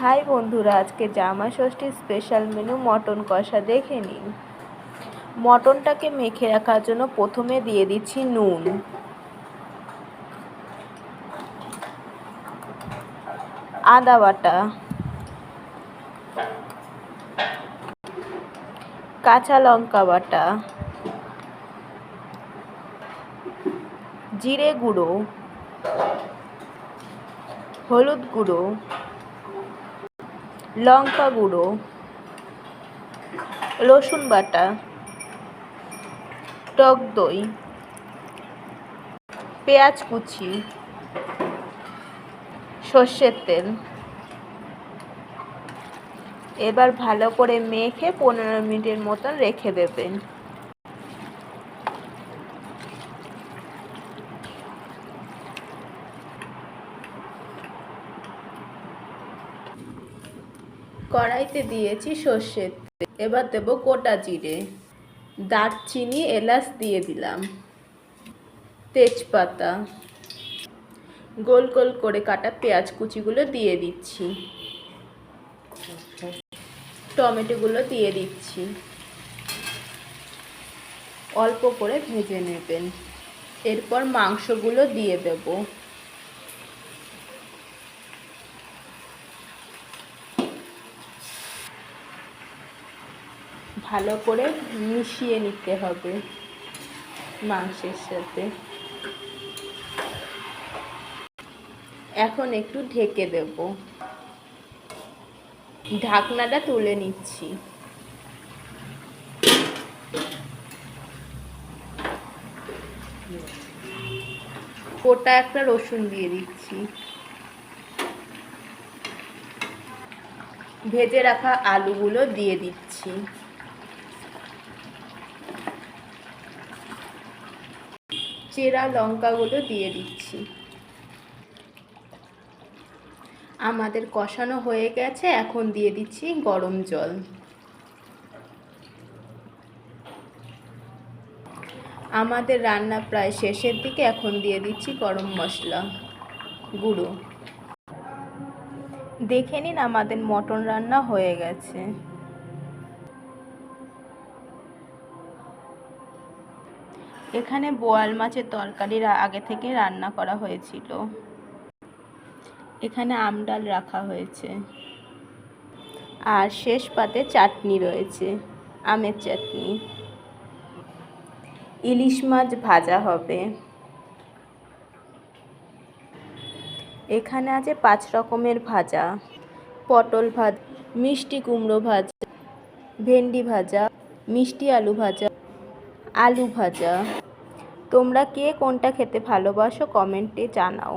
High বন্ধুরা, আজকে জামা ষষ্ঠীর স্পেশাল মেনু মটন কষা দেখে নিন। মটনটাকে মেখে রাখার জন্য প্রথমে দিয়ে দিচ্ছি নুন। আদা বাটা। কাঁচা লঙ্কা বাটা। জিরে গুঁড়ো। হলুদ গুঁড়ো। লঙ্কা গুঁড়ো, রসুন বাটা, টক দই, পেঁয়াজ কুচি, সর্ষের তেল। এবার ভালো করে মেখে পনেরো মিনিটের মতন রেখে দেবেন। কড়াইতে দিয়েছি সর্ষের এবার দেব গোটা জিরে। দারচিনি, এলাচ দিয়ে দিলাম। তেজপাতা। গোল গোল করে কাটা পেঁয়াজ কুচিগুলো দিয়ে দিচ্ছি। টমেটোগুলো দিয়ে দিচ্ছি। অল্প করে ভেজে নেবেন। এরপর মাংসগুলো দিয়ে দেবো। ভালো করে মিশিয়ে নিতে হবে মাংসের সাথে। এখন একটু ঢেকে দেব। ঢাকনাটা তুলে নিচ্ছি। গোটা একটা রসুন দিয়ে দিচ্ছি। ভেজে রাখা আলুগুলো দিয়ে দিচ্ছি। চেরা লঙ্কাগুলো দিয়ে দিচ্ছি। আমাদের কষানো হয়ে গেছে, এখন দিয়ে দিচ্ছি গরম জল। আমাদের রান্না প্রায় শেষের দিকে, এখন দিয়ে দিচ্ছি গরম মশলা গুঁড়ো। দেখে নিন আমাদের মটন রান্না হয়ে গেছে। এখানে বোয়াল মাছের তরকারির আগে থেকে রান্না করা হয়েছিল। এখানে আমডাল রাখা হয়েছে। আর শেষ পাতে চাটনি রয়েছে, আমের চাটনি। ইলিশ মাছ ভাজা হবে। এখানে আছে পাঁচ রকমের ভাজা। পটল ভাজা, মিষ্টি কুমড়ো ভাজা, ভেন্ডি ভাজা, মিষ্টি আলু ভাজা। আলু ভাজা। তোমরা কে কোনটা খেতে ভালোবাসো কমেন্টে জানাও।